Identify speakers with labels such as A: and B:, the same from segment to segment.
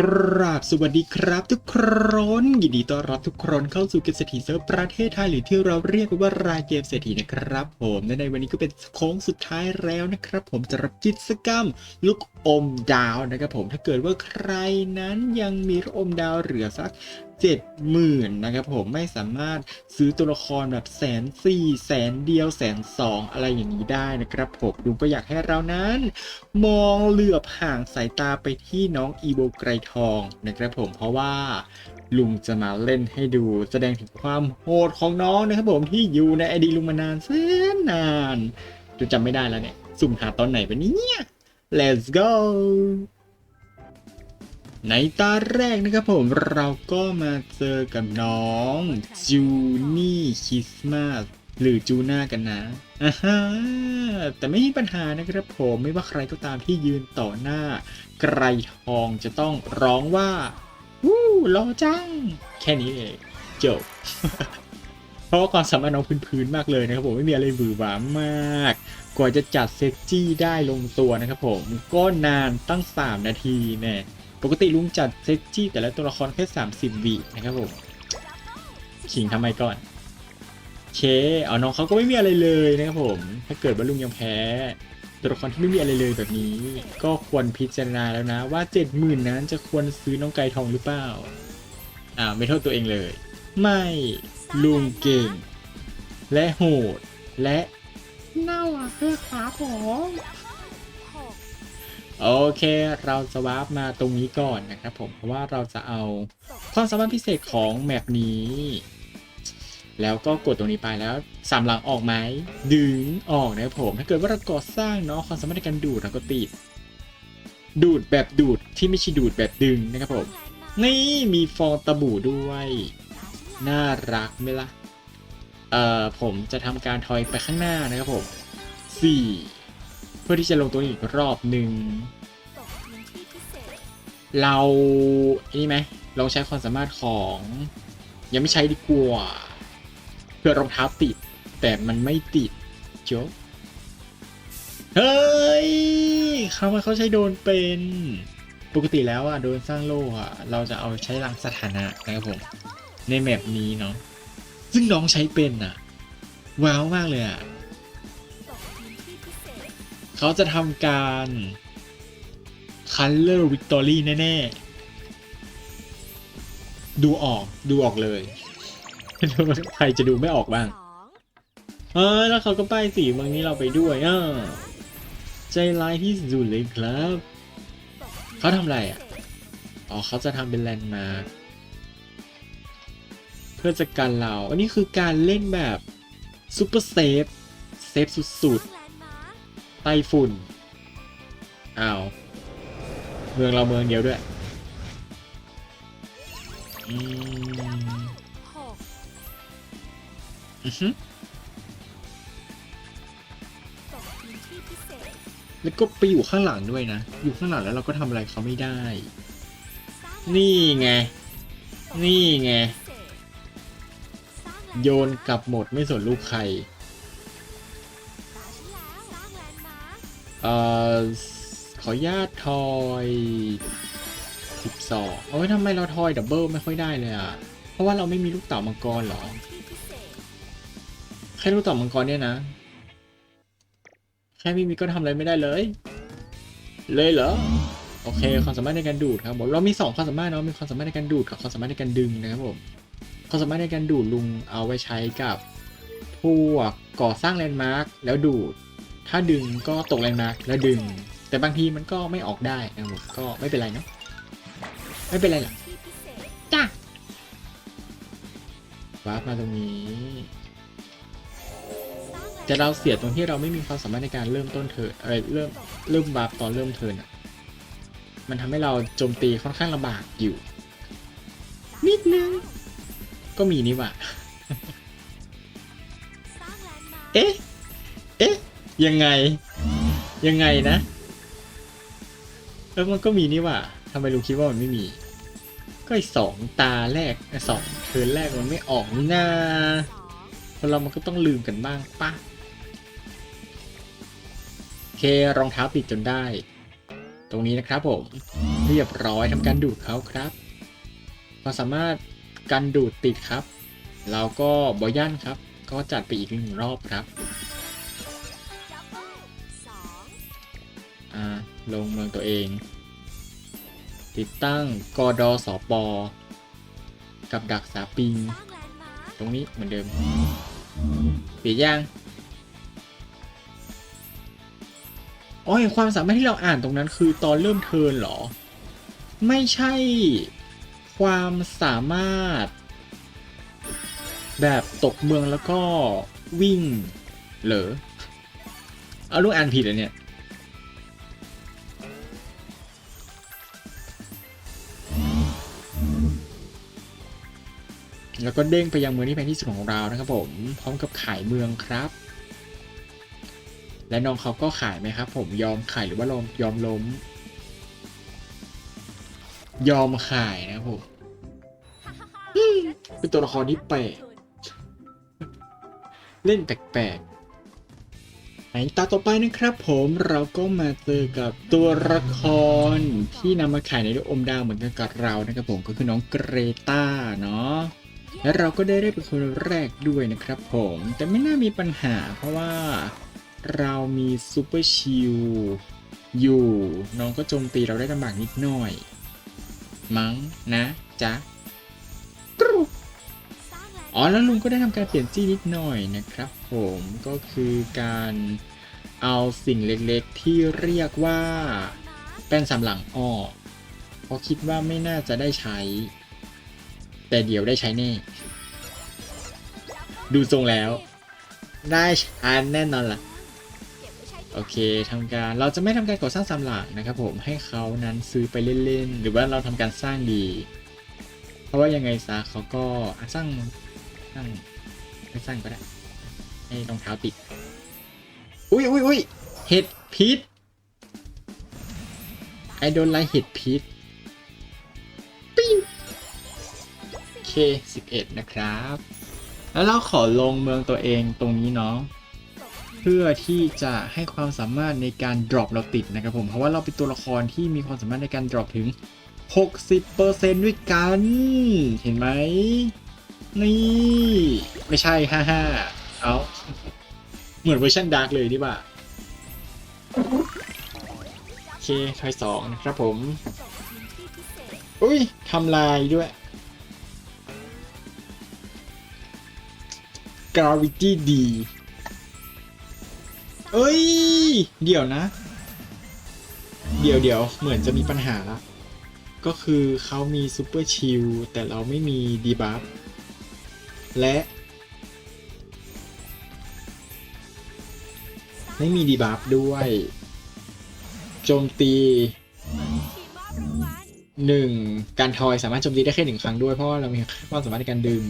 A: กราบสวัสดีครับทุกคนยินดีต้อนรับทุกคนเข้าสู่เกมเศรษฐีเซิร์ฟประเทศไทยหรือที่เราเรียกว่ารายเกมเศรษฐีนะครับ ผมและในวันนี้ก็เป็นโค้งสุดท้ายแล้วนะครับ ผมจะรับกิจกรรมลูกอมดาวนะครับผมถ้าเกิดว่าใครนั้นยังมีลูกอมดาวเหลือสัก เจ็ดหมื่นนะครับผมไม่สามารถซื้อตัวละครแบบแสนสี่แสนเดียวแสนสองอะไรอย่างนี้ได้นะครับผมลุงก็อยากให้เรานั้น มองเหลือบห่างสายตาไปที่น้องอีโบไกรทองนะครับผมเพราะว่าลุงจะมาเล่นให้ดูแสดงถึงความโหดของน้องนะครับผมที่อยู่ในไอดีลุงมานานแสนนานจนจำไม่ได้แล้วเนี่ย สุ่มหาตอนไหนไปเนี่ย let's go ในตาแรกนะครับผมเราก็มาเจอกับน้องจูนี่คริสต์มาสหรือจูน่ากันนะอ่าฮะแต่ไม่มีปัญหานะครับผมไม่ว่าใครก็ตามที่ยืนต่อหน้า ไกรทองจะต้องร้องว่าวู้รอจัง แค่นี้เองจบเพราะว่าความสามารถน้องพื้นๆมากเลยนะครับผมไม่มีอะไรหวือหวามาก กว่าจะจัดเซตจี้ได้ลงตัวนะครับผมก็นานตั้ง 3 นาทีแน่ ปกติลุงจัดเซตจี้แต่ละตัวละครแค่ 30วินะครับผมขิงทำไมก่อนโอเคเอาน้องเขาก็ไม่มีอะไรเลยนะครับผม ถ้าเกิดว่าลุงยังแพ้ตัวละครที่ไม่มีอะไรเลยแบบนี้ ก็ควรพิจารณาแล้วนะ ว่าเจ็ดหมื่นนั้นจะควรซื้อน้องไก่ทองหรือเปล่าอ่าไม่โทษตัวเองเลย ไม่ลุงเก่ง และโหดและน่ารักด้วยครับผม โอเคเราจะวาร์ปมาตรงนี้ก่อนนะครับผมเพราะว่าเราจะเอาความสามารถพิเศษของแมปนี้ แล้วก็กดตรงนี้ไปแล้วสามหลังออกไหมดึงออกนะครับผม ถ้าเกิดว่าเราก่อสร้างเนาะความสามารถในการดูดเราก็ติด ดูดแบบดูดที่ไม่ใช่ดูดแบบดึงนะครับผมนี่มีฟองตะบูด้วย น่ารักไหมล่ะเอ่อผมจะทำการทอยไปข้างหน้านะครับผมสี่ เพื่อที่จะลงตัวอีกรอบหนึ่งเราอันนี้ไหมลองใช้ความสามารถของ ยังไม่ใช้ดีกว่าเพื่อรองเท้าติด แต่มันไม่ติดโจ๊กเฮ้ยเขามาเขาใช้โดนเป็นปกติแล้วอะโดนสร้างโลกอะเราจะเอาใช้รังสถานะนะครับผมในแมปนี้เนาะซึ่งน้องใช้เป็นอะว้าวมากเลยอะ เขาจะทำการ Color Victory แน่ ๆ ดูออกดูออกเลย ใครจะดูไม่ออกบ้าง เออ แล้วเขาก็ป้ายสีเมืองนี้เราไปด้วยอะใจร้ายที่สุดเลยครับ เขาทำอะไรอะ อ๋อเขาจะทำเป็นแลนด์มาร์คเพื่อจะกันเรา อันนี้คือการเล่นแบบซูเปอร์เซฟ เซฟสุด ๆ ไต้ฝุ่น อ้าว เมืองเราเมืองเดียวด้วย อืมอือฮึแล้วก็ไปอยู่ข้างหลังด้วยนะ อยู่ข้างหลังแล้วเราก็ทำอะไรเขาไม่ได้ นี่ไง นี่ไง โยนกลับหมดไม่สนลูกใคร เอ่อขออนุญาตทอยสิบสองโอ้ทำไมเราทอยดับเบิลไม่ค่อยได้เลยอะ เพราะว่าเราไม่มีลูกเต่ามังกรเหรอ แค่ลูกเต่ามังกรเนี่ยนะ แค่ไม่มีก็ทำอะไรไม่ได้เลย เลยเหรอ โอเค ความสามารถในการดูดครับผมเรามีสองความสามารถเนาะ มีความสามารถในการดูดกับความสามารถในการดึงนะครับผม ความสามารถในการดูดลุงเอาไว้ใช้กับพวกก่อสร้างแลนด์มาร์คแล้วดูด ถ้าดึงก็ตกแลนด์มาแล้วดึง แต่บางทีมันก็ไม่ออกได้นะครับก็ไม่เป็นไรเนาะไม่เป็นไรหรอกจ้าวาร์ปมาตรงนี้แต่เราเสียตรงที่เราไม่มีความสามารถในการเริ่มต้นเทิร์นเอ้ยเริ่มเริ่มวาร์ปตอนเริ่มเทินอะมันทำให้เราโจมตีค่อนข้างลำบากอยู่ นิดนึง ก็มีนี่ว่ะเอ๊ะ ยังไง ยังไงนะแล้วมันก็มีนี่ว่าทำไมลุงคิดว่ามันไม่มี ก็ไอสองตาแรกสองเทินแรกมันไม่ออกนี่นาคนเรามันก็ต้องลืมกันบ้างปะโอเครองเท้าติดจนได้ ตรงนี้นะครับผมเรียบร้อยทำการดูดเขาครับเราสามารถกันดูดติดครับ เราก็บอยันครับ ก็จัดไปอีกหนึ่งรอบครับ ลงเมืองตัวเอง ติดตั้งกอดอสอปอกับดักสาปิง ตรงนี้เหมือนเดิมเปลี่ยนยังอ๋อเห็นความสามารถที่เราอ่านตรงนั้นคือตอนเริ่มเทินเหรอ ไม่ใช่ความสามารถ แบบตกเมืองแล้วก็วิ่ง เหรอ เอาลูกอ่านผิดเหรอเนี่ย แล้วก็เด้งไปยังเมืองที่แพงที่สุดของเรานะครับผม พร้อมกับขายเมืองครับ และน้องเขาก็ขายไหมครับ ผมยอมขายหรือว่าลมยอมล้ม ยอมขายนะครับผมเป็นตัวละครที่แปลกเล่นแปลกๆในตาต่อไปนะครับผมเราก็มาเจอกับตัวละครที่นำมาขายในโลกอมดาวเหมือนกันกับเรานะครับผมก็คือน้องเกรตาเนาะ และเราก็ได้ได้เป็นคนแรกด้วยนะครับผม แต่ไม่น่ามีปัญหา เพราะว่าเรามีซูเปอร์ชิลอยู่น้องก็โจมตีเราได้ลำบากนิดหน่อย มั้งนะจ๊ะกรู
B: สร้างแลนด์
A: อ๋อแล้วลุงก็ได้ทำการเปลี่ยนจี้นิดหน่อยนะครับ ผมก็คือการเอาสิ่งเล็กๆที่เรียกว่าแป้นสำหลังออกเพราะคิดว่าไม่น่าจะได้ใช้ แต่เดี๋ยวได้ใช้แน่ ดูทรงแล้ว ได้ใช้แน่นอนล่ะ โอเคทำการเราจะไม่ทำการก่อสร้างสำหลักนะครับผมให้เขานั้นซื้อไปเล่นๆ หรือว่าเราทำการสร้างดี เพราะว่ายังไงซะเขาก็สร้างสร้างไม่สร้างก็ได้ ให้รองเท้าติด อุ้ยอุ้ยอุ้ยเห็ดพิษไอโดนไลเห็ดพิษ ค11 นะครับ แล้วเราขอลงเมืองตัวเองตรงนี้เนาะเพื่อที่จะให้ความสามารถในการดรอปเราติดนะครับผมเพราะว่าเราเป็นตัวละครที่มีความสามารถในการดรอปถึง 60%ด้วยกัน เห็นไหมนี่ ไม่ใช่ 55 เอาเหมือนเวอร์ชันดาร์กเลยนี่ว่าโอเคถอยสองนะครับผม อุ้ยทำลายด้วย gravity D เอ้ย เดี๋ยวนะ เดี๋ยวเดี๋ยวเหมือนจะมีปัญหาละก็คือเขามีซูเปอร์ชิลแต่เราไม่มีดีบัฟและไม่มีดีบัฟด้วย โจมตีหนึ่งการทอยสามารถโจมตีได้แค่หนึ่งครั้งด้วยเพราะเรามีความสามารถในการดึง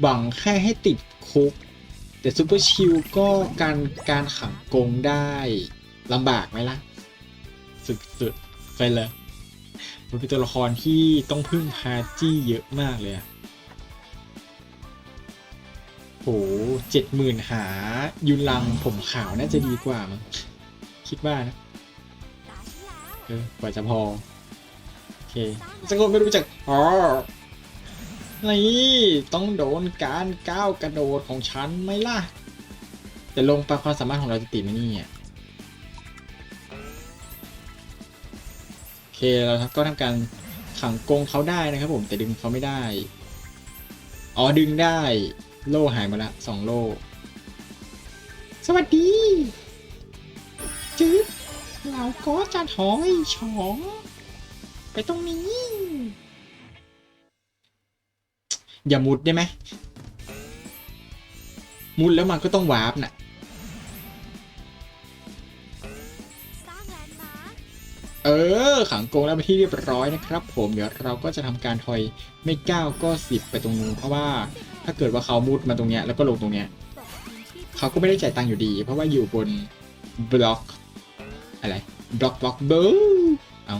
A: หวังแค่ให้ติดคุก แต่ซูเปอร์ชิลก็การการขังกงได้ลำบากไหมล่ะ สุดๆไปเลยมันเป็นตัวละครที่ต้องพึ่งพาจี้เยอะมากเลยอะโหเจ็ดหมื่นหายุนลังผมขาวน่าจะดีกว่ามั้งคิดว่านะ เออกว่าจะพอ โอเคสังคนไม่รู้จักอ๋อ นี่ต้องโดนการก้าวกระโดดของฉันไหมล่ะแต่ลงไปความสามารถของเราจะติดไหมนี่โอเคเราก็ทำการขังกงเขาได้นะครับผมแต่ดึงเขาไม่ได้ อ๋อดึงได้ โล่หายมาละสองโล่สวัสดี จืดเราก็จะถอยชองไปตรงนี้ อย่ามุดได้ไหมมุดแล้วมันก็ต้องวาร์ปน่ะเออขังกงแล้วไปที่เรียบร้อยนะครับผมเดี๋ยวเราก็จะทำการถอยไม่ก้าวก็สิบไปตรงนู้นเพราะว่าถ้าเกิดว่าเขามุดมาตรงเนี้ยแล้วก็ลงตรงเนี้ยเขาก็ไม่ได้จ่ายตังค์อยู่ดี เพราะว่าอยู่บนบล็อกอะไรบล็อกบล็อกเบอร์เอา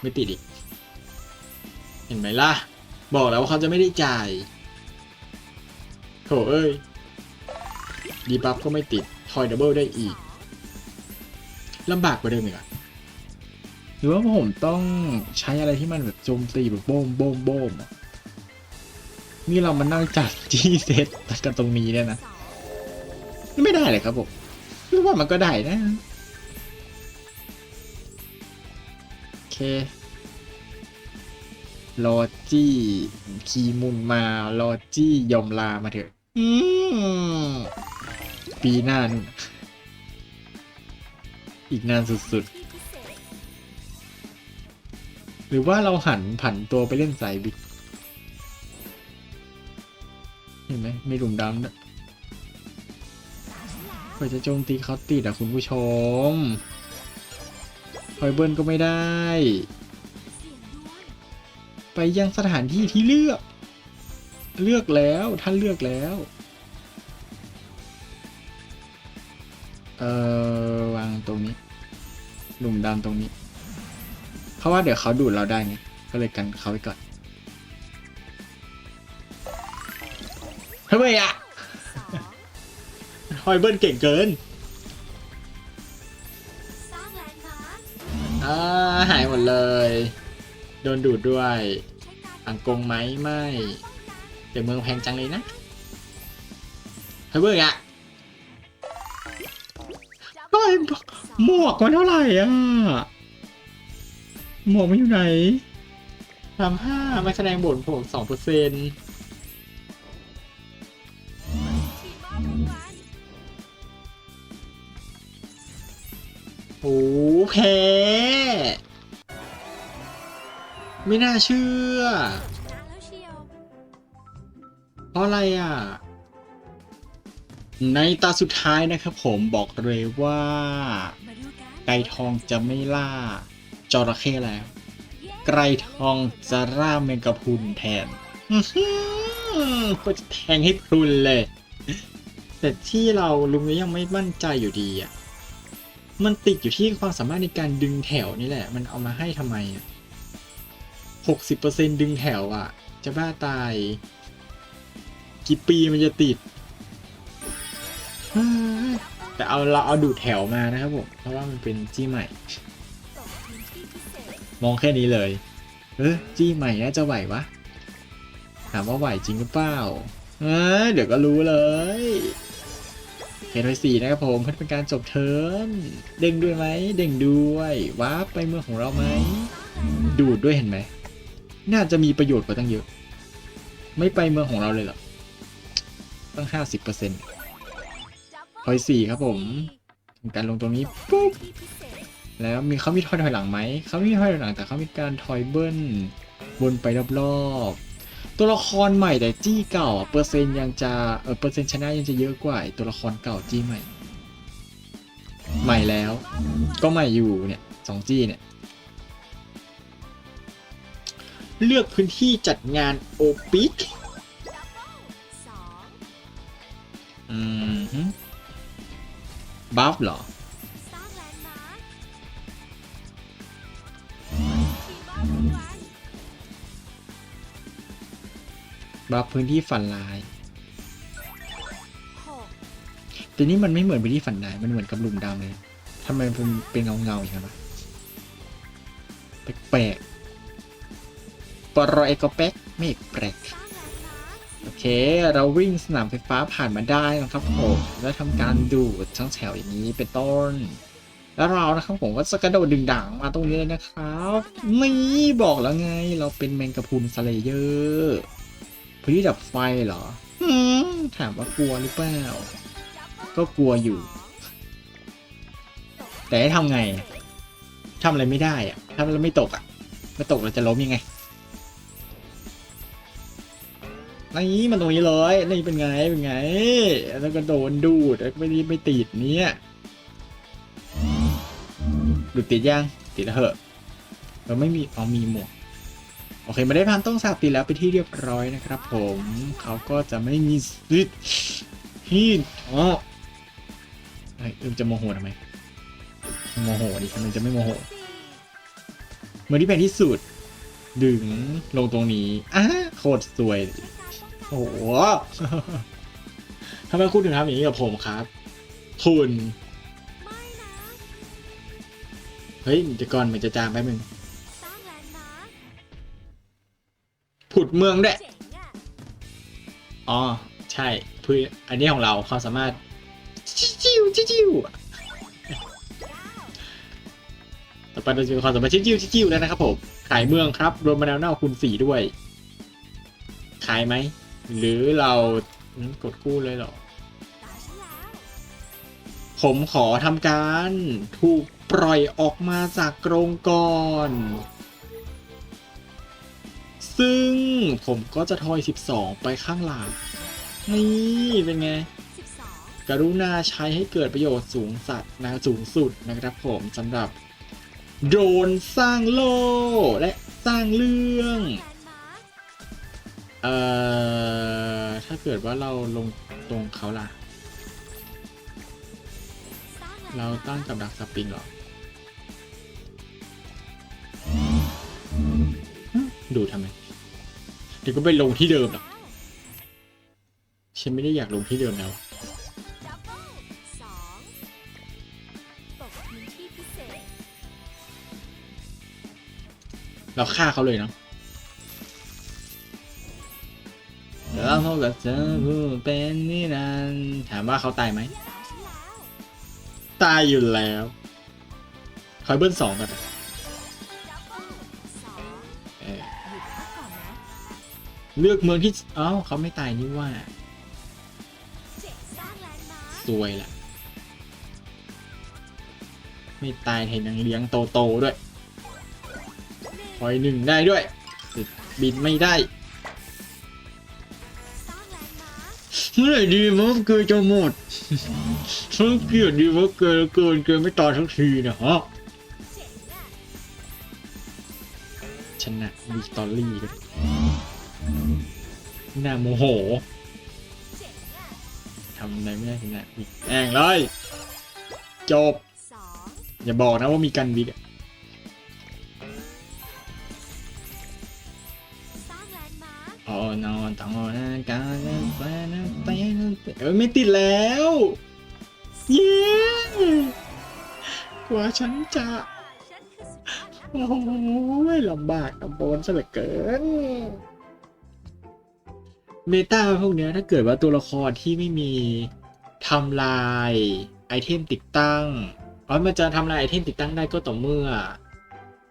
A: ไม่ติดอีกเห็นไหมล่ะ บอกแล้วว่าเขาจะไม่ได้จ่ายโถเอ้ยดีบัฟก็ไม่ติดทอยดับเบิลได้อีกลำบากกว่าเดิมอีกอะหรือว่าผมต้องใช้อะไรที่มันแบบโจมตีแบบโบมโบมโบมนี่เรามานั่งจัดที่เซตกันตรงนี้เนี่ยนะ
B: สอง
A: ไม่ได้เลยครับผมหรือว่ามันก็ได้นะ โอเค รอจี้คีมุนมารอจี้ยอมลามาเถอะปีหน้านู่นอีกนานสุดๆ หรือว่าเราหันผันตัวไปเล่นสายบิ๊กเห็นไหมมีหลุมดำด้วย
B: ตาฉันแล้ว
A: เพื่อจะโจมตีเขาติดอะคุณผู้ชมคอยเบิร์นก็ไม่ได้ ไปยังสถานที่ที่เลือก เลือกแล้วท่านเลือกแล้วเอ่อวางตรงนี้ หลุมดำตรงนี้ เพราะว่าเดี๋ยวเขาดูดเราได้ไงก็เลยกันเขาไว้ก่อนทำไมอะ
B: สอง
A: คอยเบิร์นเก่งเกิน
B: สร้างแลนด์มาร์ค
A: อ่าหายหมดเลย โดนดูดด้วยอังกงไหมไม่เดี๋ยวเมืองแพงจังเลยนะเฮ้ยเบิร์กอะ
B: จับ
A: เฮ้ย
B: สอง
A: หมวกมันเท่าไหร่อะ หมวกมันอยู่ไหนสามห้าไม่แสดงบทผมสองเปอร์เซ็นต์
B: ทีมมอบรางวัล
A: โอ้แพ้ ไม่น่าเชื่อ
B: เพ
A: ราะอะไรอะ ในตาสุดท้ายนะครับผมบอกเลยว่า ไก่ทองจะไม่ล่า จระเข้แล้ว ไก่ทองจะล่าเมงกะพุนแทนก็จะแทงให้พุนเลย แต่ที่เราลุงยังไม่มั่นใจอยู่ดีอะ มันติดอยู่ที่ความสามารถในการดึงแถวนี่แหละ มันเอามาให้ทำไมอะ หกสิบเปอร์เซ็นดึงแถวอะ จะบ้าตาย กี่ปีมันจะติด แต่เอาเราเอาดูดแถวมานะครับผม เพราะว่ามันเป็นจี้ใหม่ มองแค่นี้เลย เออจี้ใหม่น่าจะไหววะ ถามว่าไหวจริงหรือเปล่าเออเดี๋ยวก็รู้เลยเห็นไปสี่นะครับผมเพื่อเป็นการจบเทิร์นเด้งด้วยไหมเด้งด้วยวาร์ปไปเมืองของเราไหมดูดด้วยเห็นไหม น่าจะมีประโยชน์กว่าตั้งเยอะ ไม่ไปเมืองของเราเลยเหรอ ตั้งห้าสิบเปอร์เซ็นต์พอยสี่ครับผมการลงตรงนี้ปุ๊บแล้วมีเขามีถอยถอยหลังไหม เขามีถอยถอยหลังแต่เขามีการถอยเบิ้ลวนไปรอบๆ ตัวละครใหม่แต่จี้เก่าอะเปอร์เซ็นต์ยังจะเออเปอร์เซ็นต์ชนะยังจะเยอะกว่าตัวละครเก่าจี้ใหม่ ใหม่แล้ว ก็ใหม่อยู่เนี่ยสองจี้เนี่ย เลือกพื้นที่จัดงานโอปิก
B: สอง
A: อืมฮึบัฟเหรอ
B: สร้างแลนด์มาร์คทีมมอบรางวัล
A: บัฟพื้นที่ฝันลาย
B: หก
A: แต่นี่มันไม่เหมือนพื้นที่ฝันลาย มันเหมือนกับหลุมดำเลยทำไมมันเป็นเงาเงาๆอย่างนั้นวะแปลกๆป รอยก็แป๊กไม่แปลก
B: สร้างแลนด์มาร์ค
A: โอเค เราวิ่งสนามไฟฟ้าผ่านมาได้นะครับผมแล้วทำการดูดช่องแถวอย่างนี้เป็นต้น แล้วเรานะครับผมก็จะกระโดดดึงด่างมาตรงนี้เลยนะครับนี่บอกแล้วไงเราเป็นแมงกะพรุนสเลเยอร์พื้นที่ดับไฟเหรอถามว่ากลัวหรือเปล่า ก็กลัวอยู่ แต่ทำไงทำอะไรไม่ได้อะถ้าเรไม่ตกอะไม่ตกเราจะล้มยังไง นี่มันตรงนี้เลยนี่เป็นไงเป็นไง แล้วก็โดนดูดแล้วไม่ไม่ติดเนี่ยดูดติดยังติดเหอะเราไม่มีเอามีหมวกโอเคไม่ได้พันต้องสาบติดแล้วไปที่เรียบร้อยนะครับ ผมเขาก็จะไม่มีสิทธิ์ที่อ๋อไอ้เอิมจะโมโหทำไมโมโหดิทำไมจะไม่โมโหเมื่อที่แพงที่สุด ดึงลงตรงนี้อะโคตรสวย โอ้โหทำไมคุณถึงทำอย่างนี้กับผมครับ คุณเฮ้ยเดี๋ยวก่อนมันจะจางแป๊บนึง
B: สร้างแลนด์มาร์ค
A: ผุดเมืองด้วย
B: เจ๋งอะ
A: อ๋อ ใช่พื้นอันนี้ของเราเขาสามารถจิ้วจิ้วจิ้วต่อไปเราจะมีความสามารถจิ้วจิ้วจิ้วแล้วนะครับผม ขายเมืองครับรวมมะนาวเน่าคูณสี่ด้วย ขายไหม หรือเรากดกู้เลยเหรอ ผมขอทำการถูกปล่อยออกมาจากกรงก่อน ซึ่งผมก็จะทอย 12 ไปข้างหลัง นี่เป็นไง กรุณาใช้ให้เกิดประโยชน์สูงสัตว์นะสูงสุดนะครับผมสำหรับ โดนสร้างโลกและสร้างเรื่อง เอ่อ ถ้าเกิดว่าเราลงตรงเขาล่ะ เราตั้งกับดักสปริงหรอ ดูทำไม เดี๋ยวก็ไปลงที่เดิมหรอกฉันไม่ได้อยากลงที่เดิมแล้ว
B: เบิลสองตกพื้นที่พิเศษ
A: เราฆ่าเขาเลยเนาะ แล้วเขากับเธอผู้เป็นนี่นันท์ถามว่าเขาตายไหม
B: ตา
A: ยอยู่แล้วคอยเบิ้ลสองกัน
B: เบิลสอง
A: เออ
B: หยุดพักก่อนนะ
A: เลือกเมืองที่เอ้าเขาไม่ตายนี่ว่า
B: สร้างแลนด์มาร์ค
A: ซวยละไม่ตายเห็นยังเลี้ยงโตโตๆด้วยคอยหนึ่งได้ด้วยบินไม่ได้
B: มื่
A: อไหร่ดีมันเกินจะหมดฉันเกลียดดีมันเกินเกินเกินไม่ตายทั้งทีนะฮะ
B: เจ๋งอะ
A: ชนะมีสตอรี่ด้วยน่าโมโหทำอะไรไม่ได้ชนะอีกแองเลยจบ
B: อง
A: อย่าบอกนะว่ามีกันวิกอะ ไม่ติดแล้ว เย้กว่าฉันจะ โอ้โหลำบากลำบนซะเหลือเกิน เมตาพวกเนี้ยถ้าเกิดว่าตัวละครที่ไม่มีทำลายไอเทมติดตั้งอ๋อมันจะทำลายไอเทมติดตั้งได้ก็ต่อเมื่อ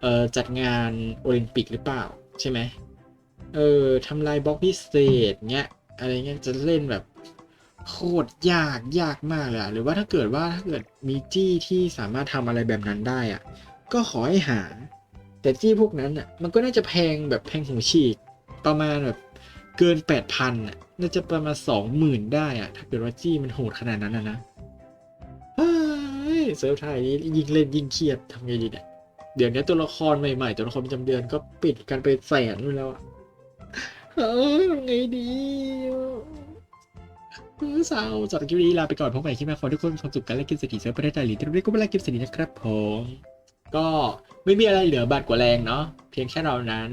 A: เอ่อจัดงานโอลิมปิกหรือเปล่า ใช่ไหมเออทำลายบล็อกพิเศษเงี้ยอะไรเงี้ยจะเล่นแบบ โคตรยากยากมากเลยอะหรือว่าถ้าเกิดว่าถ้าเกิดมีจี้ที่สามารถทำอะไรแบบนั้นได้อะก็ขอให้หา แต่จี้พวกนั้นอะ มันก็น่าจะแพงแบบแพงหูฉีกประมาณแบบเกินแปดพันอะ น่าจะประมาณสองหมื่นได้อะ ถ้าเกิดว่าจี้มันโหดขนาดนั้นนะนะเฮ้ยเซิร์ฟไทยนี้ยิ่งเล่นยิ่งเครียดทำไงดีเนี่ยเดี๋ยวนี้ตัวละครใหม่ๆ ตัวละครประจำเดือนก็ปิดกันไปแสนไปแล้วอะเฮ้ยทำไงดี เออเศร้าจากคลิปนี้ลาไปก่อนพบใหม่คลิปหน้าขอทุกคนความสุขกันและกินเสถีเซิร์ฟประเทศไทยหรือที่เรียกก็เป็นลากินเสถีนะครับผมก็ไม่มีอะไรเหลือบาดกว่าแรงเนาะเพียงแค่เรานั้น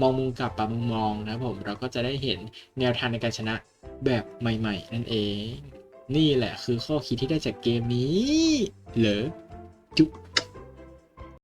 A: มองมุมกลับปะมุมมองนะผมเราก็จะได้เห็นแนวทางในการชนะแบบใหม่ ๆ นั่นเอง นี่แหละคือข้อคิดที่ได้จากเกมนี้เหรอจุ๊บ